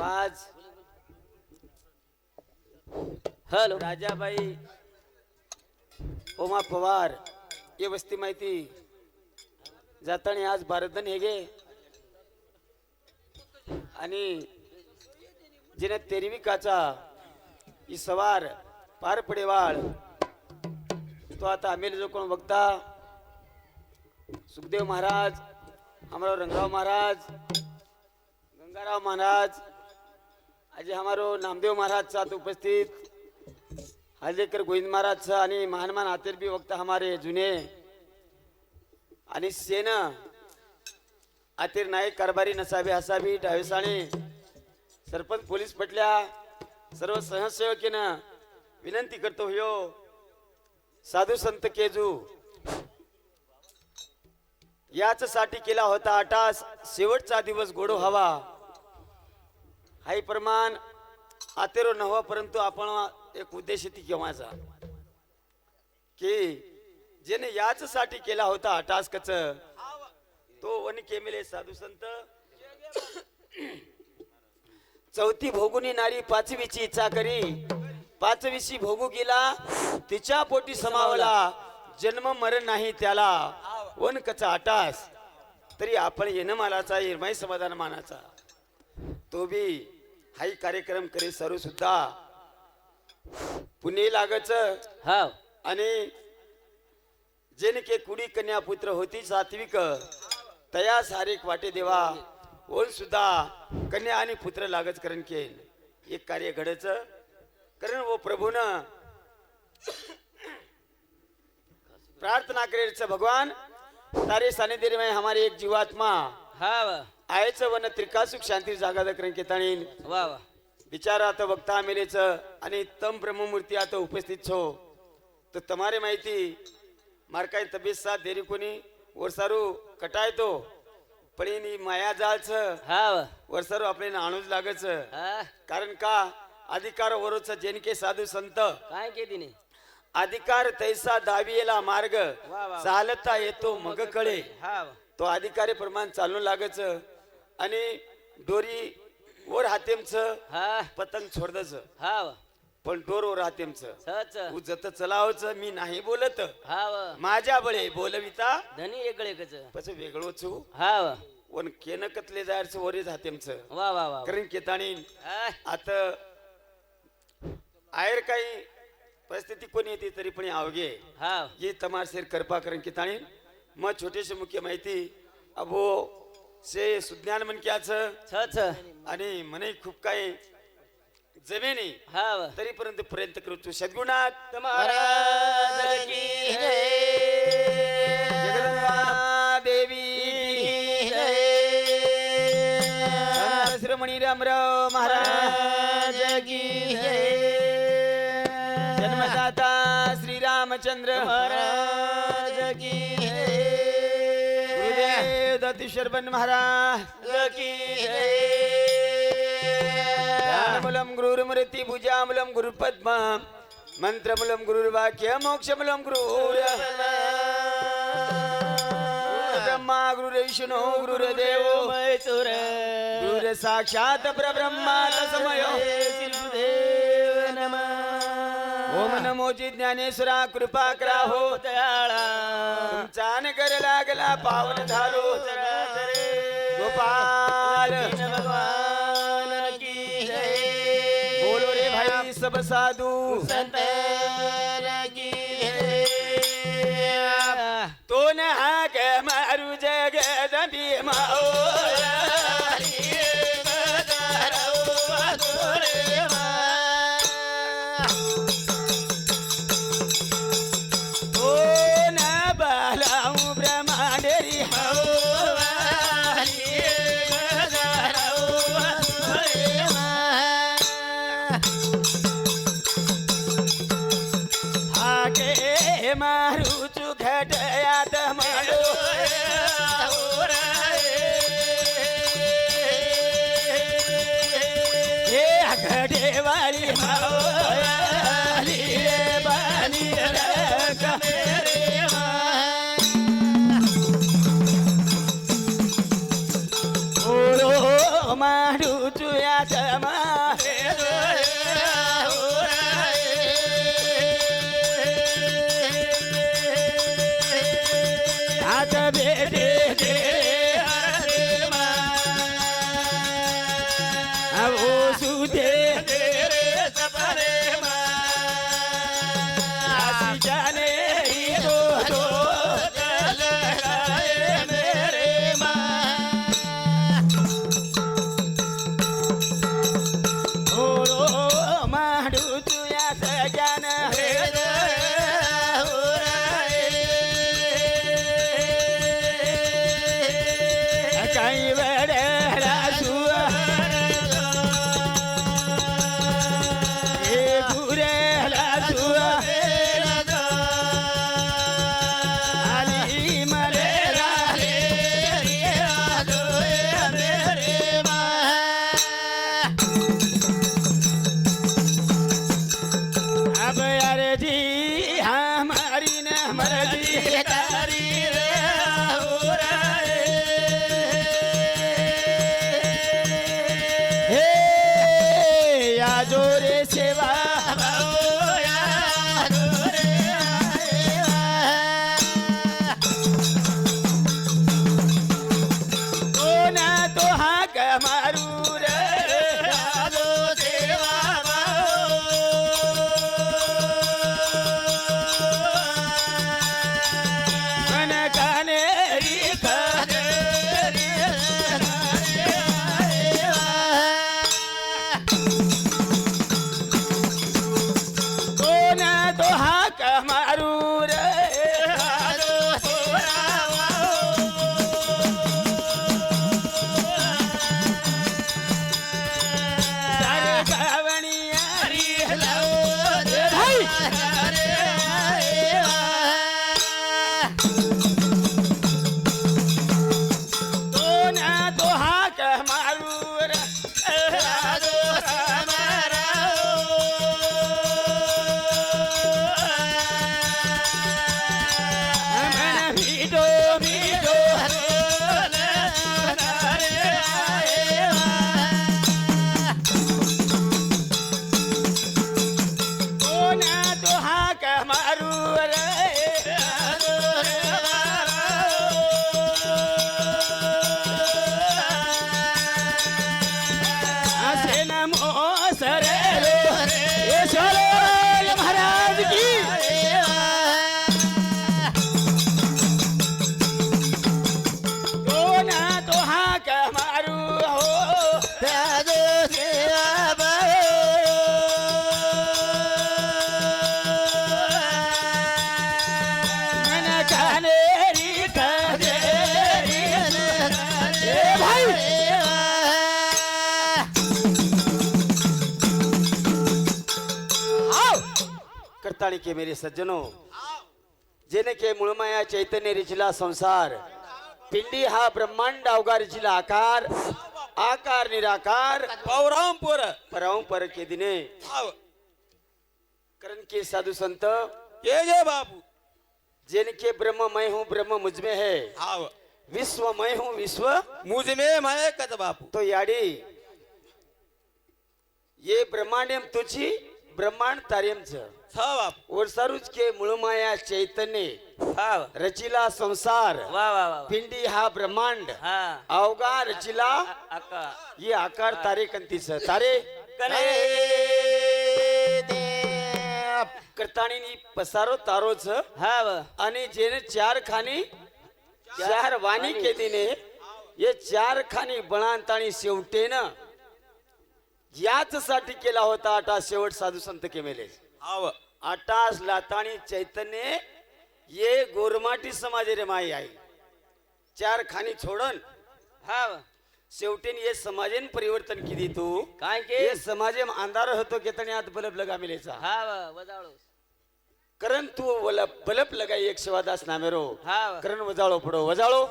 आवाज. हॅलो. राजाबाई ओमा पवार ये वस्ती माहिती. जाताना आज भारतन हेगे आणि जिने तेरवी काचा ही सवार पार पडेवाळ तो आता आम्ही जो कोण बघता सुखदेव महाराज अमराव रंगराव महाराज गंगाराव महाराज આજે અમારો નામદેવ મહારાજ સાથ ઉપસ્થિત હાજેકર ગોવિંદ महाराज छ आणि महान महान आतेर बी वक्त हमारे जुने आणि सेन आतेर नाईक कारभारी नसाबी हसाबी डावेसाणे सरपंच पोलीस पटल्या सर्व सहसेवकीनं विनंती करतो हो साधू संत केजू याच साठी केला होता आटास शेवटचा दिवस गोडो हवा आई प्रमाण आतेरो नव्हा परंतु आपण एक उद्देश ती केव्हाचा की जेने याच साठी केला होता टास्कच तो वन केमिले साधू संत. चौथी भोगुनी नारी पाचवीची इच्छा करी. पाचवीशी भोगू गेला तिच्या पोटी समावला. जन्म मरण नाही त्याला. वन कचा आटास. तरी आपण येणं मालाचा समाधान मानाचा तो बी हाही कार्यक्रम करी सरू सुद्धा पुणे लागच हा. आणि जेने के कुडी कन्या पुत्र होती सात्विक. तया सारेक वाटे देवा. ओन सुद्धा कन्या आणि पुत्र लागच करण केन एक कार्य घडच कारण वो प्रभून प्रार्थना करेच भगवान. तारे सानिध्य में हमारे एक जीवात्मा. हा. वा आयचं वन त्रिकासुख शांती जागा दकरण केतान येईल वा वा. विचार आता बघता आमेलेच आणि तम ब्रह्ममूर्ती आता उपस्थित छो. तर तमारे माहिती मारकाय तब्येत साथ देरी कोणी? वरसारू कटाय तो. पण इन माया जालच. हा वरसारू आपले आणूच लागच कारण का? अधिकार वरच जेनके साधू संत. काय के अधिकार तैसा दावीला मार्ग. चालता येतो मग कळे. तो अधिकारी प्रमाण चालू लागच आणि दोरी वर हातेमच हा. पतंग छोडदच. हा पण डोरवर हातेमच. सहज उजत चलावच मी नाही बोलत. हा वा. माझ्या बळे बोलविता. धनी वेगळे कच पछ वेगळो छु हा वा. वन केन कतले जायच वरीच हातेमच. वा वा वा कारण केताणी हा, आता आयर काही परिस्थिती कोणी येते तरी पण आवगे हा. ये तमार शेर कृपा करण केताणी मग छोटेसे मुख्य माहिती अबो से सुज्ञान मन क्याच सहज आणि मने खूप काही जमेनी हा. वा तरीपर्यंत प्रयत्न करतो सद्गुणात महाराज की देवी श्रमणी रामराव महाराज की जन्मदाता श्रीरामचंद्र महाराज की गुरुदेव दत्तीश्वर बन महाराज. की ध्यानमूलं गुरुर्मूर्ती भुजामूलं गुरुपद्म मंत्रमूलं गुरुर्वाक्य मोक्षमूलं गुरुर. ब्रह्मा गुरुर्विष्णू गुरुर्देव. गुरुर साक्षात परब्रह्मा तस्मय ओम नमो ज्ञानेश्वरा कृपा करा हो दयाळा तुमचा नगर लागला पावन झालो गोपाल. भगवान की बोलो रे भाई सब साधू. संतन की तो न हाक मारू जगदंबी माओ. घडेवाळी माओ आली हे या करताळी के मेरे सज्जनो जेने के मुळमाया चैतन्य रिचला संसार पिंडी हा ब्रह्मांड अवघा रिचला आकार आकार निराकार पौरामपुर परंपर के दिने। करण के साधु संत ये जे बाबू। जिनके ब्रह्म मैं हूँ ब्रह्म मुझमें है। विश्व मैं हूँ विश्व मुझ में कत बापू तो याडी ये ब्रह्मांडम तुझी ब्रह्मांड तार्यमच छ बापू. वर्षारुच के मुळमाया चैतन्य. हाव रचिला संसार. वा वा वा पिंडी हा ब्रह्मांड. हा. अवघा रचिला अक्का ये आकार तारे कंतीच. तारे. करे करताणी पसारो तारोच. हाव आणि जेने चार खानी चार वाणी केदीने ये चार खानी बणांताणी शेवटेन याच साठी केला होता आटा शेवट साधू संत केमेले हाव. आटास लाताणी चैतन्य ये गोरमाटी समाज रे माई आई. चार खानी छोडन. हाव. शेवटीन ये समाजेन परिवर्तन किदी तू. काय के? ये समाजे अंधार होतो केतणी आत बलब लगा मिलेचा हाव वजाळो करण तू बलब बलब लगाई एक शिवादास नामेरो. हाव. करण वजाळो पडो वजाळो.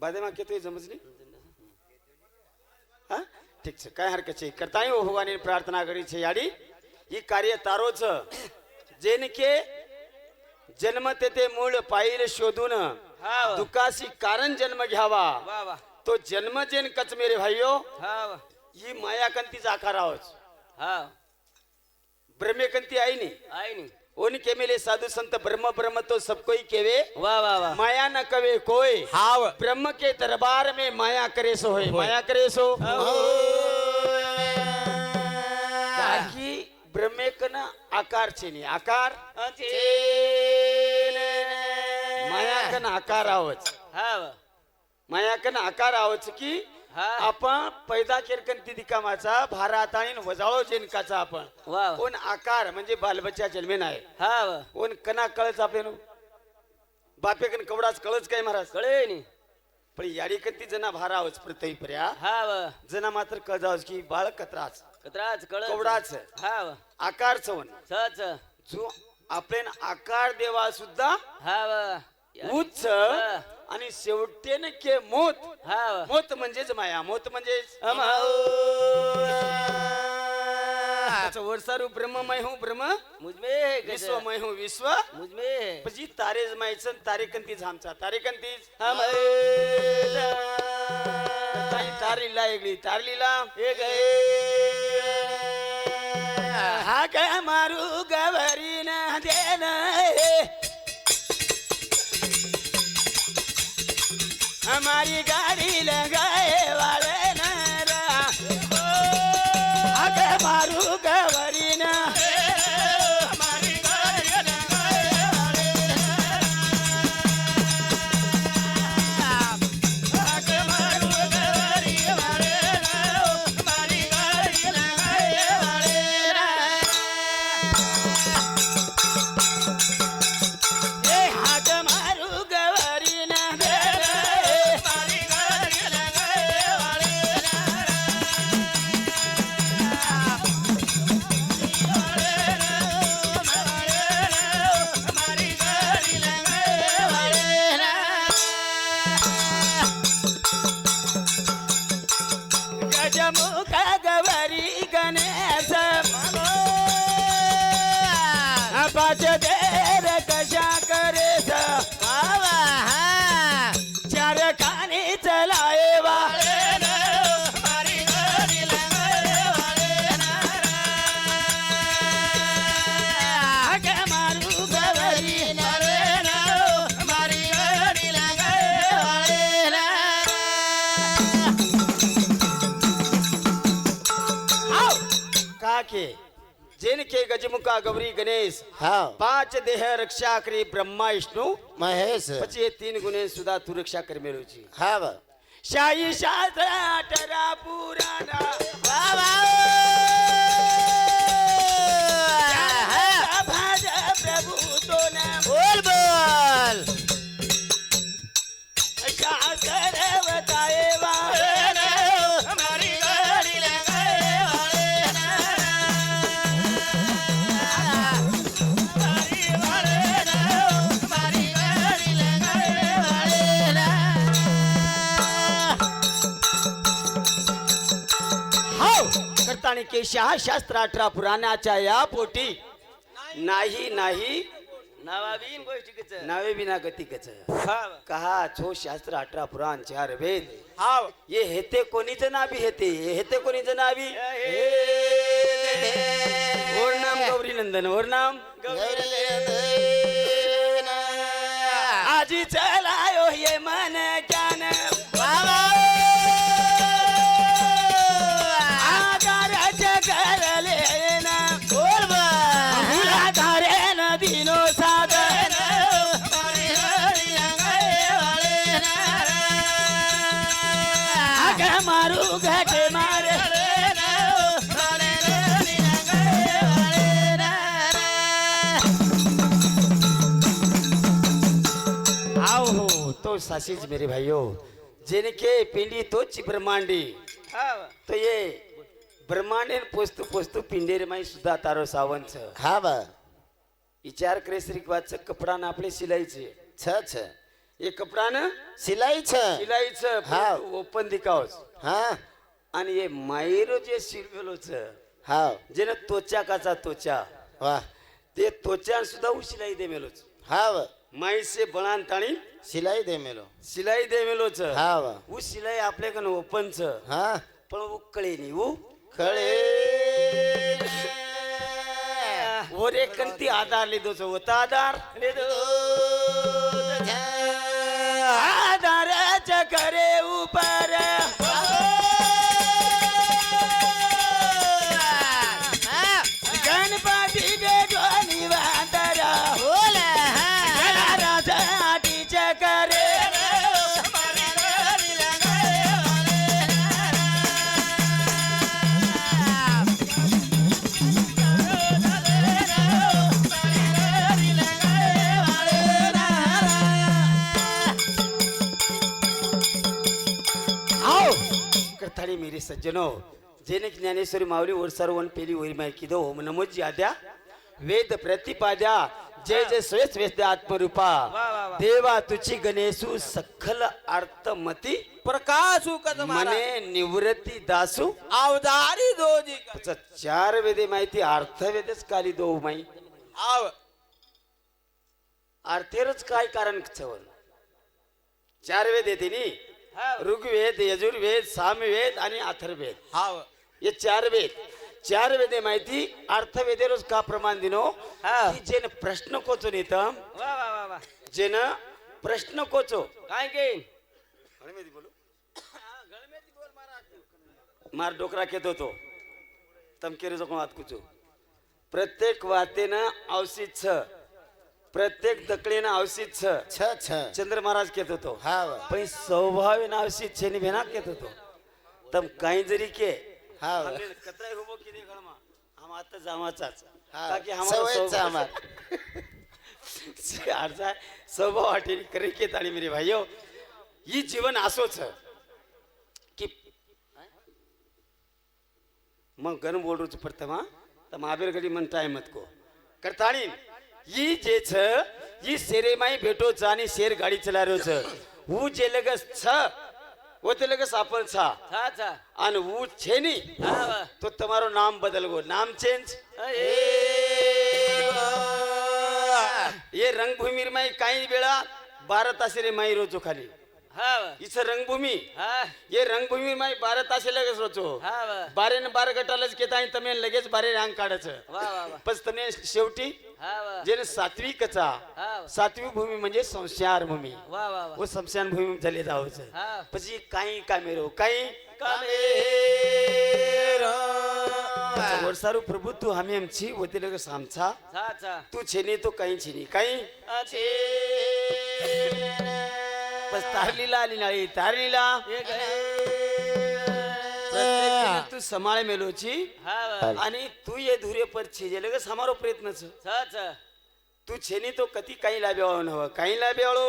બાદેમાં કેતું સમજની હા ઠીક છે કઈ હરકત છે કરતા ભગવાન પ્રાર્થના કરી છે યાડી ઈ કાર્ય તારો છે જેને કે जन्म तेथे मूळ पाहिल शोधून हा व. दुखाशी कारण जन्म घ्यावा वा वा तो जन्म जेन कच मेरे भाइयो हा वा ही मायाकंतीचा आकार आहोत हा ब्रह्मेकंती नी ओनी उनके मिले साधु संत ब्रह्म ब्रह्म तो सब कोई केवे वाह वाह वाह माया न कवे कोई हाव ब्रह्म के दरबार में माया करे सो होए माया करे सो ताकि ब्रह्मेकन आकार चेनी आकार माया कन आकार आवच हाव माया कन आकार आवच की आपण पैदा केरकन ती दिकामाचा भारात आणि वजाळो जेनकाचा आपण. वा वा. कोण आकार म्हणजे बालबच्चा जन्मे नाही हा वा. कोण कना कळच आपल्यानं. बापेकन कवडाच कळच काय महाराज? कळे नी. पण याडी कंती जना भारावच प्रत्यय पर्या. हा वा. जना मात्र कळजावच की बाळ कत्राच. कत्राच कळ कवडाच. हा वा. आकार चवन सच जो आपल्यान आकार देवा सुद्धा हा वा. उच्च आणि शेवटेन के मोत. हा. मोत म्हणजेच माया मोत म्हणजे वर्षारू ब्रह्ममय हो. ब्रह्म मुजमे विश्व मय हो विश्व. मुजमे. जी तारेज मायचं तारेकंतीच आमचा तारेकंतीच ताई तारीला एकली तारलीला एक हा काय मारू गवरी ना देना हमारी गाड़ी लगाए जिनके गजमुखा गौरी गणेश हाव પાંચ દેહ રક્ષા કરી બ્રહ્મા વિષ્ણુ महेश પછી એ તીન ગુણે સુધા તું રક્ષા કરી મેળવ્યું છે हाव શાહી શાસ્ત્ર આટરા પુરાણા ભાજ करताणी केशा शास्त्र अठरा पुराणाच्या या पोटी. नाही नाही. नावाबीन नावे बिना गती कच वा कहा छो शास्त्र अठरा पुराण चार वेद हाव ये हेते कोणीच नावी हेते हेते कोणीच नावी ओर नाम गौरी नंदन ओर नाम आजी चलायो ये मन ज्ञान हो तो सासीज मेरे भाइयों जिनके पिंडी तोच ब्रह्मांडी हा। तो ये ब्रह्मांडे पोस्तू पोस्तू पिंडेर माई सुद्धा तारो सावंत हाव विचार करे श्रीवाच कपडा ना आपले शिलाईचे छ। छ हे कपडा ना सिलाई छ। शिलाईचं हा. ओपन दिकावच हा। आणि हे मायरो जे शिरवेलोच हाव जे ना तोचा काचा तोचा वा ते त्वचा सुद्धा उ सिलाई दे मेलोच हाव माई से बणान ताणी सिलाई दे मेलो. सिलाई दे मेलोच. हाव उ सिलाई आपल्याकडे ओपनच. हा. पण उ कळे नाही उ खळे ओरे कंती आधार लिदोच होता आधार आधारच करे उपर मेरे सज्जनो जेने ज्ञानेश्वरी माऊली ओरसार वन पेली ओरी माय किदो ओम नमोजी आद्या। वेद प्रतिपाद्या जय जय स्वेस वेद आत्मरूपा. देवा तुझी गणेशू सखल अर्थमती प्रकाश उकत मने निवृत्ती दासू। अवधारी दोजी चार वेदे माहिती अर्थवेदच काली दो माई। आव। अर्थेरच काय कारण चार वेद येते नी हा ऋग्वेद यजुर्वेद सामवेद आणि अथर्वेद. हाव. हे चार वेद. चार वेदे माहिती अर्थवेदेरोच का प्रमाण दिनो? हा. की जेन प्रश्न कोचो नेत वा वा वा वा. जेन प्रश्न कोचो. काय की मार डोकरा घेत होतो तमकेरे जो कोण कुचो. प्रत्येक वातेनं अवसित छ प्रत्येक दकळीनं अवसित छ. छ छ. चंद्र महाराज घेत होतो हाव पण स्वभावेनं अवसित छेनी भेना घेत होतो. तम काही जरी के हाव हमने कतराय होबो की नाही गळमा? हम आता जामाचाच. सवयच स्वभाव- आम्हाला. से आरसा स्वभाव वाटेनी करे के ताणी मेरे भाइयो ही जीवन असोच. की मग गण बोल रोज प्रथम तर महावीर गडी मन टाइम मत को. करताणी ही जे छ ही शेरेमाई भेटो छ आणि शेर गाडी चला રહ્યો છે હું જે લગસ छ वो તે લગસ આપણ છા छा छा અને હું છે ની हा वा તો તમારું નામ બદલવો નામ ચેન્જ ये रंगभूमी माई काही वेळा बारा तासेरे माई रोचो खाली हा वा इथं रंगभूमी हा ये रंगभूमी माई बारा तासे लगेच रोचो हा वा बारे न बारा गटालाच घेता आणि તમે लगेच बारे रांग काढायचं वा वा वा पण તમે शेवटी हा जेने सात्विकचा हा सात्विक भूमी म्हणजे संस्कार भूमी. वा संस्कार भूमी झाले जावचं. हा. પછી काही कामेरो काही वर्षारू प्रभू तू आम्ही आमची होते छा छा तू छेनी तो काही छेनी काही बस तारलीला आली नाळी तारलीला. तू समाळे मेलोची हा आणि तू ये धुरे पर छेजे लगेच हमारो प्रयत्न छ छा छा तू छेनी तो कधी काही लाभे वाळून हवं काही लाभे वाळू?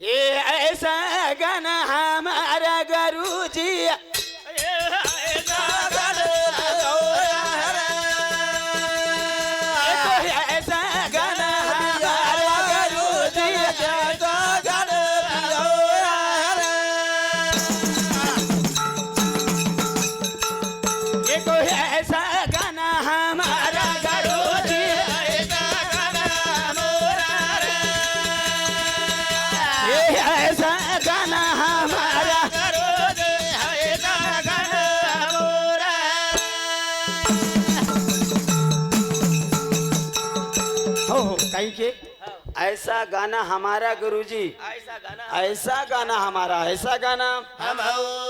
ये ऐसा गाना हमारा गुरुजी. ऐसा गाना हमारा काही के ऐसा गाना हमारा गुरुजी ऐसा गाना। ऐसा गाना हमारा ऐसा गाना। कबीरा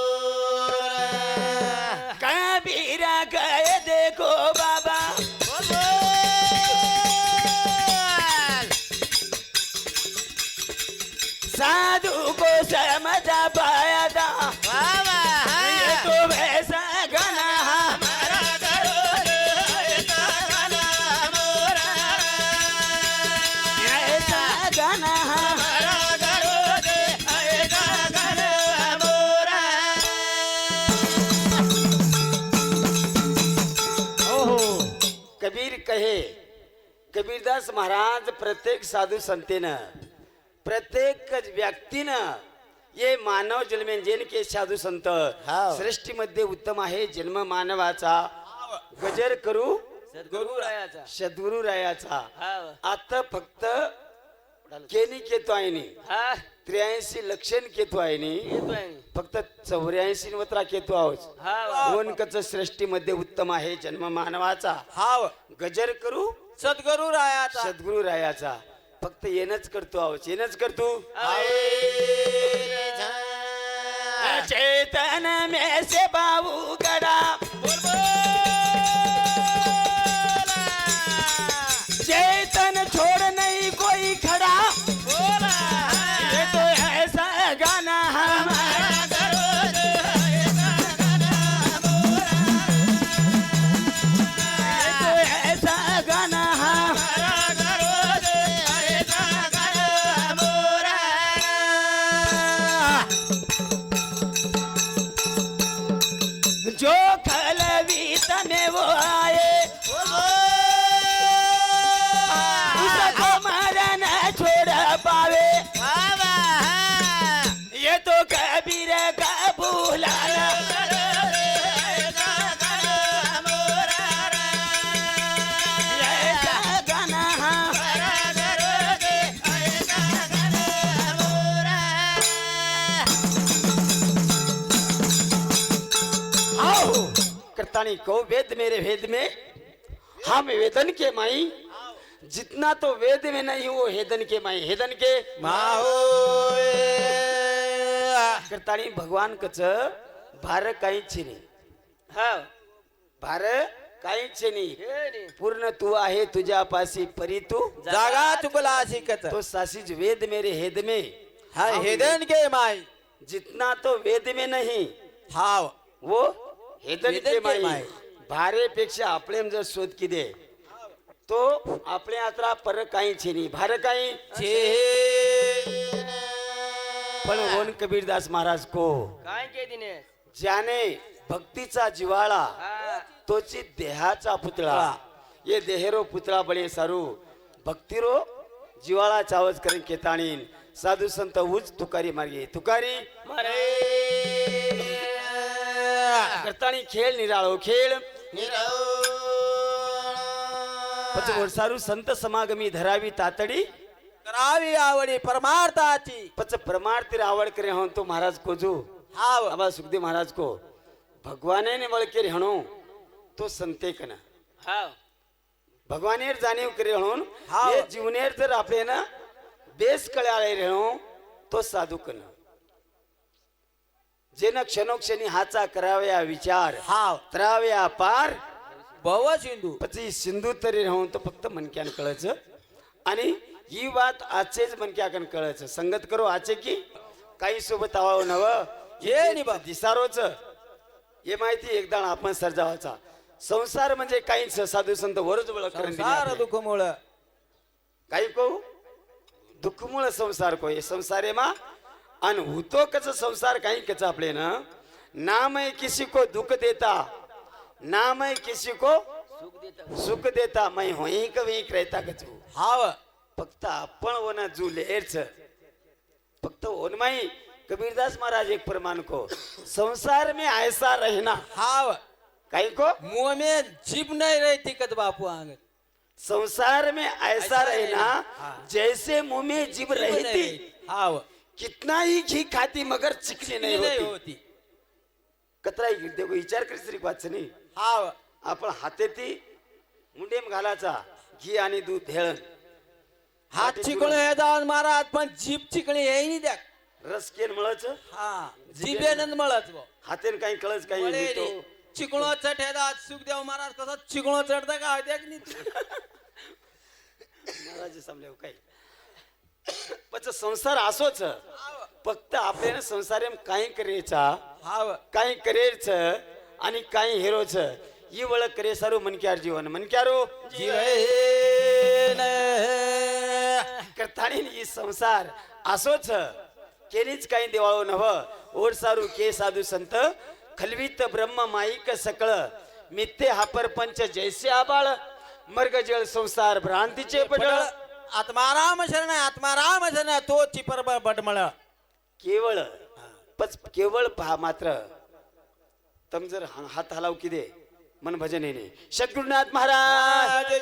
साधु को समझा पाया था। ये तो वैसा गाना हमारा ऐसा गाना हमारा। हो। कबीर कहे कबीरदास महाराज प्रत्येक साधू संतेनं प्रत्येक व्यक्तीनं ये मानव जन्मे जेन के साधू संत. सृष्टीमध्ये उत्तम आहे जन्म मानवाचा. गजर करू सद्गुरु रायाचा सद्गुरु रायाचा आता फक्त केनी केतो आहे त्र्याऐंशी लक्षण केतो आहे फक्त चौऱ्याऐंशी वत्रा केतो आहोत. ओनकच सृष्टीमध्ये उत्तम आहे जन्म मानवाचा. हाव. गजर करू सद्गुरु रायाचा सद्गुरु रायाचा फक्त येणच करतो आहोत. येणच करतो? चेतन में से बाबू गड़ा. करतानी को वेद मेरे वेद में हम वेदन के माई। जितना तो वेद में नहीं वो हेदन के माई हेदन के माहो करतानी भगवान कच भार काहीच नाही। हा। भार काहीच नाही। हे नी. पूर्ण तू आहे तुझ्या पाशी परी तू। जागा चुकला शिकत तो सासीज वेद मेरे हेद में। हा हेदन के माई। जितना तो वेद में नहीं हाव वो के माई माई. भारेपेक्षा आपले जर शोध किदे तो आपले आता पर काहीच नाही. भार काही पण होन कबीरदास महाराज को काय के दिने ज्याने भक्तीचा जिवाळा हा. तोची देहाचा पुतळा. ये देहेरो पुतळा बळे सारू. भक्तिरो जिवाळा चावच करेन केताणीन. साधू संत उच तुकारी मार्गे. तुकारी करताणी खेळ निराळो खेळ. पच सारू संत समागमी धरावी तातडी. करावी आवडी परमार्थाची. पच प्रमाण आवड करे हो तो महाराज को जो हाव. बाबा सुखदेव महाराज को. भगवाने ने बळ के हणो तो संते कना हा भगवानेर जाणीव करे म्हणून हाव. हे जीवनेर जर आपले ना बेस कळाले रेणू तो साधू कन जेन क्षणोक्षणी हाचा कराव्या विचार हाव त्राव्या पार भव सिंधू पची सिंधू तरी राहून तो फक्त मनक्यान कळच आणि ही बात आजचेच मनक्याकन कळच संगत करो आचे की काही सोबत आवाव नव ये नि बा. दिसारोच हे माहिती एकदा आपण सर्जावाचा संसार म्हणजे काहीच साधू संत वरच बळ करून दिले संसार आपले. दुःख मुळ काही को दुःखमुळ संसार को हे संसार मा आणि होतो कच संसार काही कच आपले ना? नाम है किसी को दुख देता नाम है किसी को सुख देता. मैं होई कवी रहता कचू हाव. फक्त आपण ओना जुलेरच फक्त ओन माई. कबीरदास महाराज एक प्रमाण को संसार में ऐसा रहना. हाव. काही को? मुंह में जीभ नहीं रहती कद बापू आंग संसार में ऐसा ऐसा रहना हाँ। जैसे मुंह में जीभ रहती. हाव. कितना ही घी खाती मगर चिकनी नहीं होती. होती. कतरा देखो विचार करीत तरी वाच नाही. हाव आपण हातेती मुंडेम घालाचा घी आणि दूध हेळण हात चिकण येतात महाराज पण जीभ चिकणी नाही द्या. रस केन मळच हा. जिभेनंद मळत भाऊ हातेन काही कळच काही. चिकणो चट येतात सुखदेव महाराज कसं चिकणो चढता का? देख नाही महाराज समजाव काही. पच संसार असोच. फक्त आपल्याला संसार काही करायचा हाव. काही करेच आणि काही हेरोच. ही वळख करे सारू मनक्यार जीवन. मनक्यारो? जीवन करताणी ही संसार असोच. केलीच काही देवाळो नव. ओढ सारू के साधू संत. खलवीत ब्रह्म माईक सकळ. मिथ्ये हा परपंच जैसे आबाळ. मर्ग जळ संसार भ्रांतीचे पडळ. आत्माराम शरण आत्माराम शरण तो चिपर बडमळ. केवळ पच केवळ पहा मात्र. तम जर हात हलाव की दे मन भजन येणे शत्रुनाथ महाराज!